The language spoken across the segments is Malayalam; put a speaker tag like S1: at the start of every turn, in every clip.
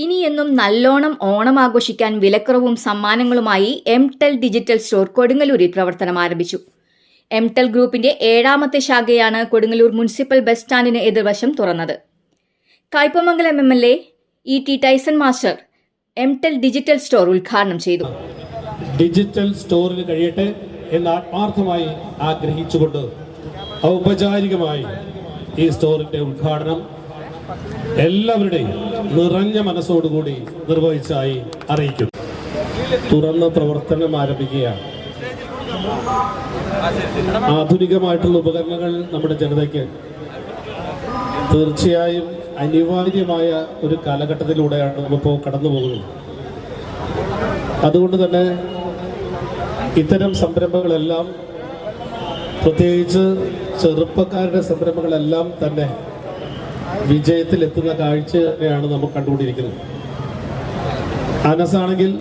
S1: ഇനിയെന്നും നല്ലോണം ഓണം ആഘോഷിക്കാൻ വിലക്കുറവും സമ്മാനങ്ങളുമായി എം ടെൽ ഡിജിറ്റൽ സ്റ്റോർ കൊടുങ്ങല്ലൂരിൽ പ്രവർത്തനം ആരംഭിച്ചു. എം ടെൽ ഗ്രൂപ്പിന്റെ ഏഴാമത്തെ ശാഖയാണ് കൊടുങ്ങല്ലൂർ മുനിസിപ്പൽ ബസ് സ്റ്റാൻഡിന് എതിർവശം തുറന്നത്. Kaipamangalam M L A E T Tyson master M Tel digital store ഉദ്ഘാടനം ചെയ്തു.
S2: ഡിജിറ്റൽ സ്റ്റോറിന് കഴിയട്ടെ എന്ന് ആത്മാർത്ഥമായി ആഗ്രഹിച്ചുകൊണ്ട് ഔപചാരികമായി ഈ സ്റ്റോറിന്റെ ഉദ്ഘാടനം എല്ലാവരുടെയും നിറഞ്ഞ മനസ്സോടുകൂടി നിർവഹിച്ചായി അറിയിക്കുന്നു. തുറന്ന പ്രവർത്തനം ആരംഭിക്കുകയാണ്. ആധുനികമായിട്ടുള്ള ഉപകരണങ്ങൾ നമ്മുടെ ജനതയ്ക്ക് തീർച്ചയായും അനിവാര്യമായ ഒരു കാലഘട്ടത്തിലൂടെയാണ് നമ്മളിപ്പോൾ കടന്നു പോകുന്നത്. അതുകൊണ്ട് തന്നെ ഇത്തരം സംരംഭങ്ങളെല്ലാം പ്രത്യേകിച്ച് ചെറുപ്പക്കാരുടെ സംരംഭങ്ങളെല്ലാം തന്നെ വിജയത്തിലെത്തുന്ന കാഴ്ചയാണ് നമ്മൾ കണ്ടുകൊണ്ടിരിക്കുന്നത്. അനസാണെങ്കിൽ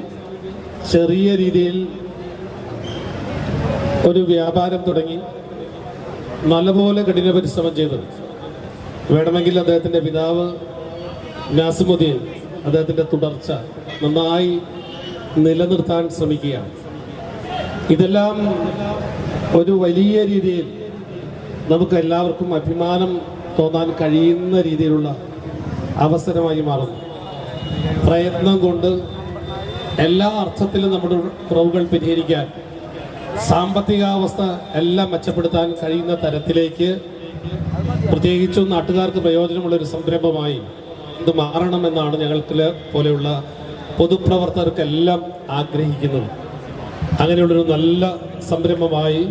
S2: ചെറിയ രീതിയിൽ ഒരു വ്യാപാരം തുടങ്ങി നല്ലപോലെ കഠിന പരിശ്രമം ചെയ്തു വേണമെങ്കിൽ അദ്ദേഹത്തിന്റെ പിതാവ് നാസിമുദ്ദീൻ അദ്ദേഹത്തിന്റെ തുടർച്ച നന്നായി നിലനിർത്താൻ ശ്രമിക്കുകയാണ്. ഇതെല്ലാം ഒരു വലിയ രീതിയിൽ നമുക്ക് എല്ലാവർക്കും അഭിമാനം തോന്നാൻ കഴിയുന്ന രീതിയിലുള്ള അവസരമായി മാറുന്നു. പ്രയത്നം കൊണ്ട് എല്ലാ അർത്ഥത്തിലും നമ്മുടെ കുറവുകൾ പരിഹരിക്കാൻ സാമ്പത്തികാവസ്ഥ എല്ലാം മെച്ചപ്പെടുത്താൻ കഴിയുന്ന തരത്തിലേക്ക് പ്രത്യേകിച്ചും നാട്ടുകാർക്ക് പ്രയോജനമുള്ള ഒരു സംരംഭമായി ഇത് മാറണമെന്നാണ് ഞങ്ങൾക്ക് പോലെയുള്ള പൊതുപ്രവർത്തകർക്കെല്ലാം ആഗ്രഹിക്കുന്നത്. അങ്ങനെയുള്ളൊരു നല്ല സംരംഭമായി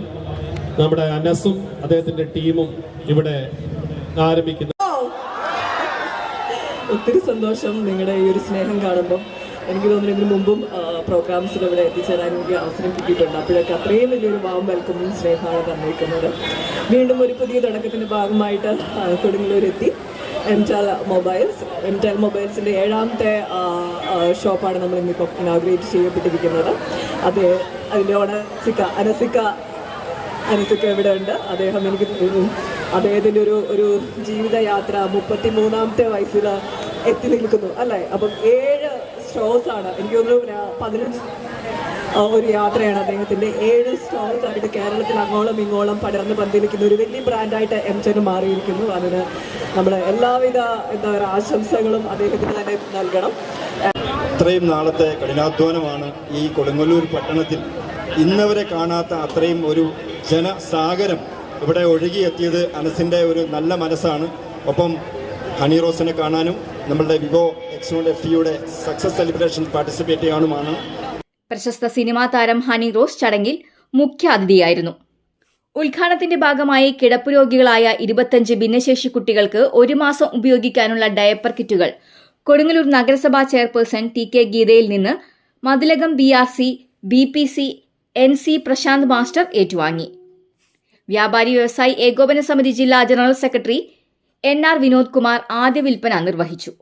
S2: നമ്മുടെ അനസും അദ്ദേഹത്തിന്റെ ടീമും ഇവിടെ ആരംഭിക്കുന്നു.
S3: ഒത്തിരി സന്തോഷം നിങ്ങളുടെ ഈ ഒരു സ്നേഹം കാണുമ്പോൾ എനിക്ക് തോന്നുന്നു ഇതിനു മുമ്പും പ്രോഗ്രാംസിൽ ഇവിടെ എത്തിച്ചേരാൻ എനിക്ക് അവസരം കിട്ടിയിട്ടുണ്ട്. അപ്പോഴൊക്കെ അത്രയും വലിയൊരു വാം വെൽക്കമും സ്നേഹമാണ് തന്നിരിക്കുന്നത്. വീണ്ടും ഒരു പുതിയ തുടക്കത്തിന്റെ ഭാഗമായിട്ട് കൊടുങ്ങല്ലൂരെത്തി. എത്തി മൊബൈൽസ് മൊബൈൽസ് എംറ്റാൽ മൊബൈൽസിന്റെ ഏഴാമത്തെ ഷോപ്പാണ് നമ്മൾ ഇന്നിപ്പോൾ ഇനാഗ്രേറ്റ് ചെയ്യപ്പെട്ടിരിക്കുന്നത്. അത് അതിന്റെ ഓണസിക്ക അനസിക്ക അനസിക്ക ഇവിടെ ഉണ്ട് അദ്ദേഹം എനിക്ക് അദ്ദേഹത്തിന്റെ ഒരു ഒരു ജീവിതയാത്ര മുപ്പത്തി മൂന്നാമത്തെ വയസ്സിൽ എത്തി നിൽക്കുന്നു അല്ലേ? അപ്പം ഏഴ് സ്റ്റോസ് ആണ്. എനിക്ക് തോന്നുന്നു പതിനഞ്ച് ഒരു യാത്രയാണ് അദ്ദേഹത്തിന്റെ ഏഴ് സ്റ്റോസ് ആയിട്ട് കേരളത്തിൽ അങ്ങോളം ഇങ്ങോളം പടർന്ന് പന്തിരിക്കുന്ന ഒരു വലിയ ബ്രാൻഡായിട്ട് എം ചെന് മാറിയിരിക്കുന്നു. അതിന് നമ്മൾ എല്ലാവിധ എന്താ പറയുക ആശംസകളും അദ്ദേഹത്തിന് തന്നെ നൽകണം.
S4: ഇത്രയും നാളത്തെ കഠിനാധ്വാനമാണ് ഈ കൊടുങ്ങല്ലൂർ പട്ടണത്തിൽ ഇന്നവരെ കാണാത്ത അത്രയും ഒരു ജനസാഗരം ഇവിടെ ഒഴുകിയെത്തിയത് അനസിന്റെ ഒരു നല്ല മനസ്സാണ്. ഒപ്പം ഹണി റോസിനെ കാണാനും നമ്മളുടെ വിവോ എക്സോൺ എഫ് യുടെ സക്സസ് സെലിബ്രേഷൻ പാർട്ടിസിപ്പേറ്റ് ചെയ്യാനുമാണ്.
S1: പ്രശസ്ത സിനിമാ താരം ഹണി റോസ് ചടങ്ങിൽ മുഖ്യാതിഥിയായിരുന്നു. ഉദ്ഘാടനത്തിന്റെ ഭാഗമായി കിടപ്പ് രോഗികളായ ഇരുപത്തഞ്ച് ഭിന്നശേഷി കുട്ടികൾക്ക് ഒരു മാസം ഉപയോഗിക്കാനുള്ള ഡയപ്പർ കിറ്റുകൾ കൊടുങ്ങല്ലൂർ നഗരസഭാ ചെയർപേഴ്സൺ ടി കെ ഗീതയിൽ നിന്ന് Mathilakam B R C B P C N C Prashanth master ഏറ്റുവാങ്ങി. വ്യാപാരി വ്യവസായി ഏകോപന സമിതി ജില്ലാ general secretary N R Vinod Kumar ആദ്യ വിൽപ്പന നിർവഹിച്ചു.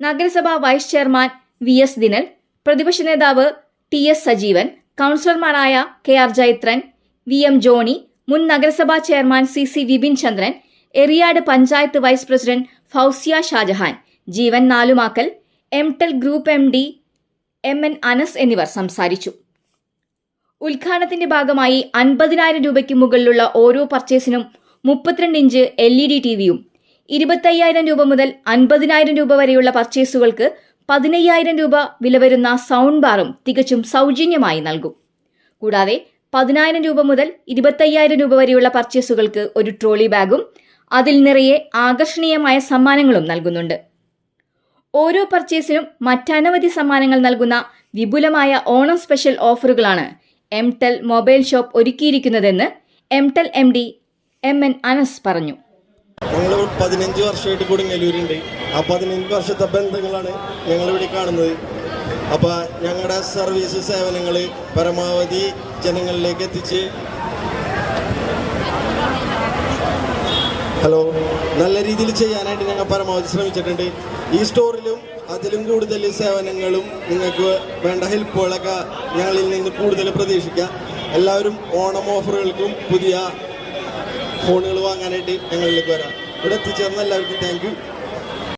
S1: നഗരസഭാ vice chairman V S Dinal പ്രതിപക്ഷ നേതാവ് ടി എസ് സജീവൻ കൗൺസിലർമാരായ K R Jayathran V M Johny മുൻ നഗരസഭാ chairman C C Vipin Chandran Eriyad panchayat vice president Fousiya Shajahan Jeevan Nalumakkal M Tel group M D M N Anas എന്നിവർ സംസാരിച്ചു. ഉദ്ഘാടനത്തിന്റെ ഭാഗമായി അൻപതിനായിരം രൂപയ്ക്ക് മുകളിലുള്ള ഓരോ പർച്ചേസിനും മുപ്പത്തിരണ്ട് inch L E D T വിയും ഇരുപത്തയ്യായിരം രൂപ മുതൽ അൻപതിനായിരം രൂപ വരെയുള്ള പർച്ചേസുകൾക്ക് പതിനയ്യായിരം രൂപ വില വരുന്ന സൗണ്ട് ബാറും തികച്ചും സൗജന്യമായി നൽകും. കൂടാതെ പതിനായിരം രൂപ മുതൽ ഇരുപത്തയ്യായിരം രൂപ വരെയുള്ള പർച്ചേസുകൾക്ക് ഒരു ട്രോളി ബാഗും അതിൽ നിറയെ ആകർഷണീയമായ സമ്മാനങ്ങളും നൽകുന്നുണ്ട്. ഓരോ പർച്ചേസിനും മറ്റനവധി സമ്മാനങ്ങൾ നൽകുന്ന വിപുലമായ ഓണം സ്പെഷ്യൽ ഓഫറുകളാണ് M Tel mobile shop ഒരുക്കിയിരിക്കുന്നതെന്ന് M Tel M D M N Anas പറഞ്ഞു.
S5: ഞങ്ങൾ പതിനഞ്ച് വർഷമായിട്ട് കൊടുങ്ങല്ലൂരുണ്ട്. ആ പതിനഞ്ച് വർഷത്തെ ബന്ധങ്ങളാണ് ഞങ്ങളിവിടെ കാണുന്നത്. അപ്പോൾ ഞങ്ങളുടെ സർവീസ് സേവനങ്ങൾ പരമാവധി ജനങ്ങളിലേക്ക് എത്തിച്ച് ഹലോ. നല്ല രീതിയിൽ ചെയ്യാനായിട്ട് ഞങ്ങൾ പരമാവധി ശ്രമിച്ചിട്ടുണ്ട്. ഈ സ്റ്റോറിലും അതിലും കൂടുതൽ സേവനങ്ങളും നിങ്ങൾക്ക് വേണ്ട ഹെൽപ്പുകളൊക്കെ ഞങ്ങളിൽ നിന്ന് കൂടുതൽ പ്രതീക്ഷിക്കാം. എല്ലാവരും ഓണം ഓഫറുകൾക്കും പുതിയ ഫോണുകൾ വാങ്ങാനായിട്ട് ഞങ്ങളിലേക്ക് വരാം. ഇവിടെ എത്തിച്ചേർന്ന എല്ലാവർക്കും താങ്ക്